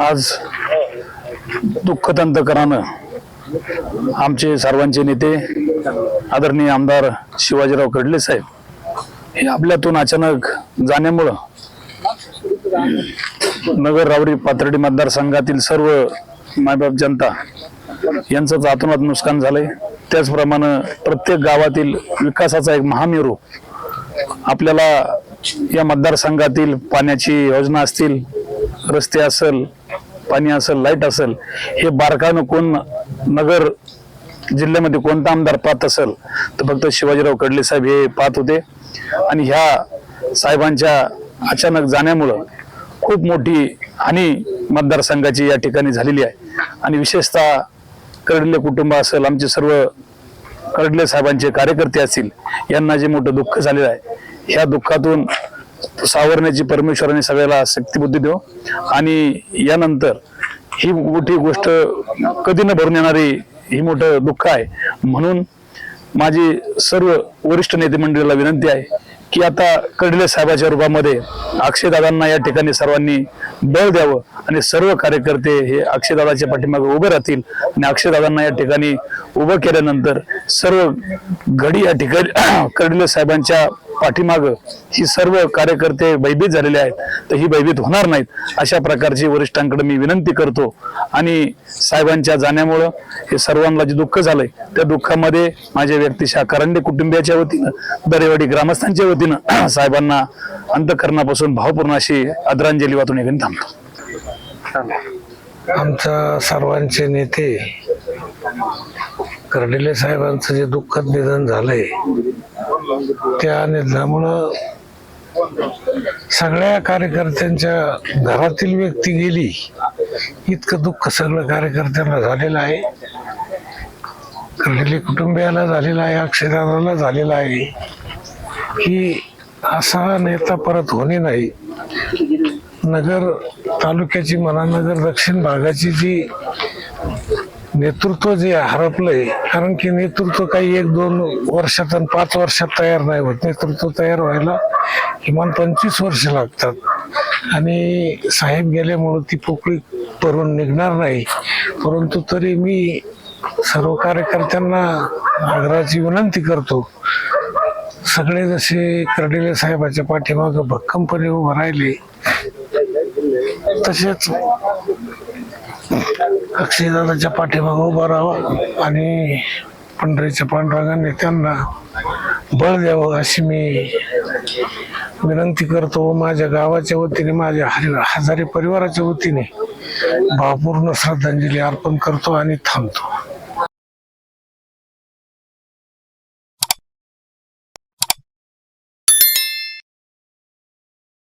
आज दुःखद करानं आमचे सर्वांचे नेते आदरणीय आमदार शिवाजीराव कडले साहेब हे आपल्यातून अचानक जाण्यामुळं नगर रावरी पाथर्डी मतदारसंघातील सर्व मायबाप जनता यांचं आतोनात नुकसान झालंय. त्याचप्रमाणे प्रत्येक गावातील विकासाचा एक महामेरू आपल्याला या मतदारसंघातील पाण्याची योजना असतील रस्ते असेल पाणी असेल लाइट असेल हे बारकानं कोण नगर जिल्ह्यामध्ये कोणता आमदार पाहत असेल तर फक्त शिवाजीराव कडले साहेब हे पाहत होते. आणि ह्या साहेबांच्या अचानक जाण्यामुळं खूप मोठी हानी मतदारसंघाची या ठिकाणी झालेली आहे. आणि विशेषतः कडले कुटुंब असेल आमचे सर्व कडले साहेबांचे कार्यकर्ते असतील यांना जे मोठं दुःख झालेलं आहे ह्या दुःखातून सावरण्याची परमेश्वराने सगळ्याला शक्तिबुद्धी देऊ. आणि यानंतर ही मोठी गोष्ट कधी न भरून येणारी ही मोठं दुःख आहे. म्हणून माझी सर्व वरिष्ठ नेते मंडळीला विनंती आहे की आता कडले साहेबाच्या रूपामध्ये अक्षयदादांना या ठिकाणी सर्वांनी बळ द्यावं आणि सर्व कार्यकर्ते हे अक्षयदादाच्या पाठीमागे उभे राहतील आणि अक्षयदादांना या ठिकाणी उभं केल्यानंतर सर्व घडी या ठिकाणी कडले साहेबांच्या पाठीमाग ही सर्व कार्यकर्ते भयभीत झालेले आहेत. तर ही भयभीत होणार नाहीत. अशा प्रकारची वरिष्ठांकडे मी विनंती करतो. आणि साहेबांच्या जाण्यामुळं हे सर्वांना जे दुःख झालंय त्या दुःखामध्ये माझ्या व्यक्तिशा करंडे कुटुंबियाच्या वतीनं दरेवाडी ग्रामस्थांच्या वतीनं साहेबांना अंतकरणापासून भावपूर्ण अशी आदरांजली वाचून एक थांबतो. आमच्या सर्वांचे नेते कर्डिले साहेबांचं जे दुःखद निधन झालंय त्या निधनामुळं सगळ्या कार्यकर्त्यांच्या घरातील व्यक्ती गेली. इतकं दुःख सगळं कार्यकर्त्यांना झालेलं आहे. कर्डिले कुटुंबियाला झालेलं आहे अक्षरदाला झालेलं आहे. की असा नेता परत होणे नाही. नगर तालुक्याची मनानगर दक्षिण भागाची जी नेतृत्व जे हरपलंय कारण की नेतृत्व काही एक दोन वर्षात आणि पाच वर्षात तयार नाही होत. नेतृत्व तयार व्हायला किमान पंचवीस वर्ष लागतात. आणि साहेब गेल्यामुळं ती पोकळी भरून निघणार नाही. परंतु तरी मी सर्व कार्यकर्त्यांना आग्रहाची विनंती करतो सगळे जसे कर्डिले साहेबाच्या पाठीमागं भक्कमपणे उभं राहिले तसेच अक्षयदादाच्या पाठीमागं उभं राहावं आणि पंढरीच्या पांडुरंगाने त्यांना बळ द्यावं अशी मी विनंती करतो. माझ्या गावाच्या वतीने माझ्या हरि हजारी परिवाराच्या वतीने भावपूर्ण श्रद्धांजली अर्पण करतो आणि थांबतो.